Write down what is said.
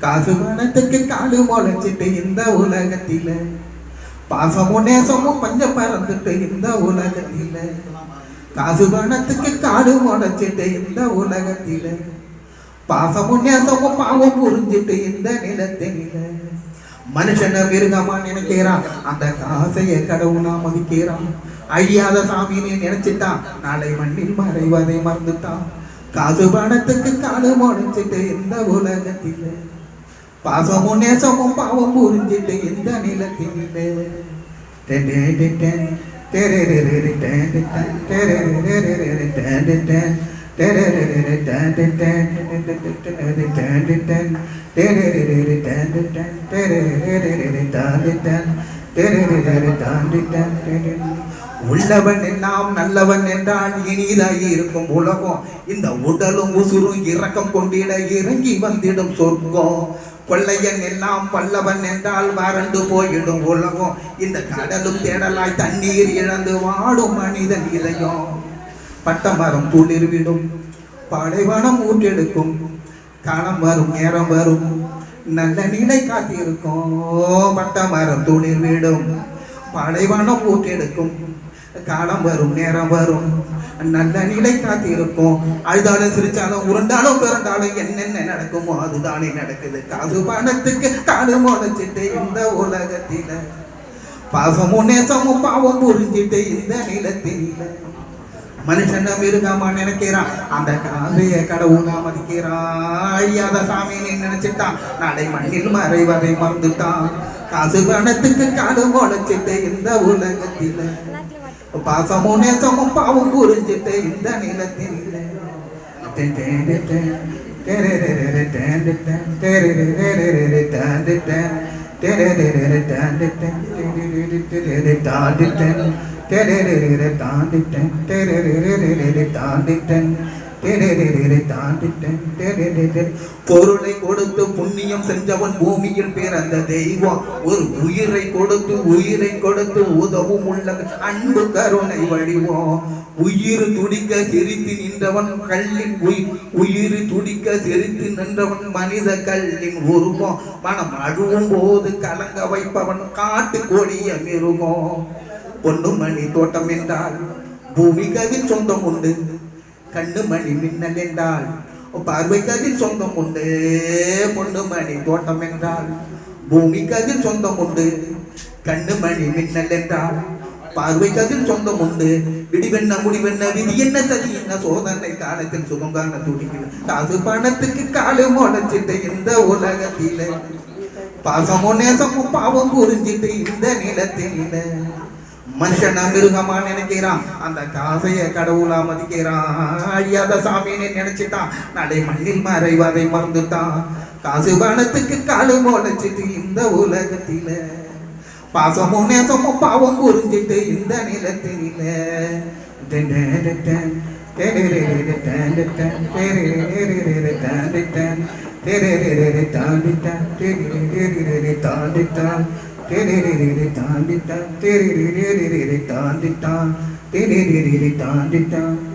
காசு பணத்துக்கு காடு முளைச்சிட்டு இந்த உலகத்தில. பாசமும் நேசமும் பஞ்சம் பறந்துட்டு இந்த உலகத்தில. காசு பணத்துக்கு காடு முளைச்சிட்டு இந்த உலகத்தில. பாசமும் நேசமும் பாவம் புரிஞ்சிட்டு இந்த நிலத்தில. மனுஷனை மிருகமா நினைக்கிறான். அந்த காசைய கடவுளா மதிக்கிறான். அழியாத சாமின்னு நினைச்சிட்டான். நாளை மண்ணில் மறைவதை மறந்துட்டான். காசு பணத்துக்கு காடு முளைச்சிட்டு இந்த உலகத்தில்? பாசமும் நேசமும் பாவம் புரிஞ்சிட்டு இந்த நிலத்தினிலே உள்ளவன் எல்லாம் நல்லவன் என்றால் இனிதாகி இருக்கும் உலகம். இந்த உடலும் உசுரும் இறக்கம் கொண்டிட இறங்கி வந்திடும் சொர்க்கம். கொள்ளையன் எல்லாம் பல்லவன் என்றால் வறண்டு போயிடும் உலகம். இந்த கடலும் தேடலாய் தண்ணீர் இழந்து வாடும் மனிதன் இலையும் பட்டமரம் துளிர்விடும் பாலைவனம் ஊற்றெடுக்கும் காலம் வரும் நேரம் வரும் நல்ல நிலை காத்திருக்கும். பட்டமரம் துளிர்விடும் பாலைவனம் ஊற்றெடுக்கும் காலம் வரும் நேரம் வரும். நல்ல நிலை காத்திருக்கும். அழுதாலும் சிரிச்சாலும் உருண்டாலும் பிறந்தாலும் என்னென்ன நடக்குமோ அதுதானே நடக்குது. காசு பணத்துக்கு காடு முளைச்சிட்டு இந்த உலகத்தில. பாசமும் நேசமும் பாவம் புரிஞ்சிட்டு இந்த நிலத்தில. மனுஷன மிருகமா நினைக்கிறான். அந்த காதைய கடவுளா மதிக்கிறான். அழியாத சாமின்னு நினைச்சிட்டான். நாளை மண்ணில் மறைவதை மறந்துட்டான். காசு பணத்துக்கு காடு முளைச்சிட்டு இந்த உலகத்தில பாசமும் நேசமும் பாவம் புரிஞ்சிட்டு இந்த நிலத்தில டென் டென் பொருளை கொடுத்து புண்ணியம் செஞ்சவன் பூமியில் அந்த தெய்வம். ஒரு உயிரை கொடுத்து உயிரை கொடுத்து உதவும் உள்ள அன்பு கருணை வழிவோம் உயிர் துடிக்க சிரித்து நின்றவன் கல்லின் உயிர் உயிர் துடிக்க சிரித்து நின்றவன் மனித கல்லின் உருவம். மனம் அழுவும் போது கலங்க வைப்பவன் காட்டு கொடிய மிருகம். மணி தோட்டம் என்றால் பூமிக்கு சொந்தம் உண்டு. கண்ணு மணி மின்னல் என்றால் பார்வை சொந்தம் உண்டு பொண்ணு மணி தோட்டம் என்றால் பூமி சொந்தம் உண்டு கண்ணு மணி மின்னல் என்றால் பார்வை சொந்தம் உண்டு விடிவென்ன முடிவென்ன விதி என்ன சதி என்ன சோதனை காலத்தில் சுகங்கான துடிக்கணும் காசு பணத்துக்கு காலு முளைச்சிட்டு இந்த உலகத்தில. பாசமோ நேசமும் பாவம் புரிஞ்சிட்டு இந்த நிலத்தில. மனுஷன் மிருகமா நினைக்கிறான் அந்த காசைய கடவுளா மதிக்கிறான் அழியாத சாமின்னு நினைச்சிட்டான் நடை மண்ணில் மறைவதை மறந்துட்டான் காசு பணத்துக்கு காலு முளைச்சிட்டு இந்த உலகத்தில பாசமும் நேசமும் பாவம் புரிஞ்சிட்டு இந்த நிலத்தில தாண்டிட்டான் தாண்டிட்டான் தாண்டிட்டான் டெரரெரெரெ டென் டென் டெரரெரெரெரெ டென் டென்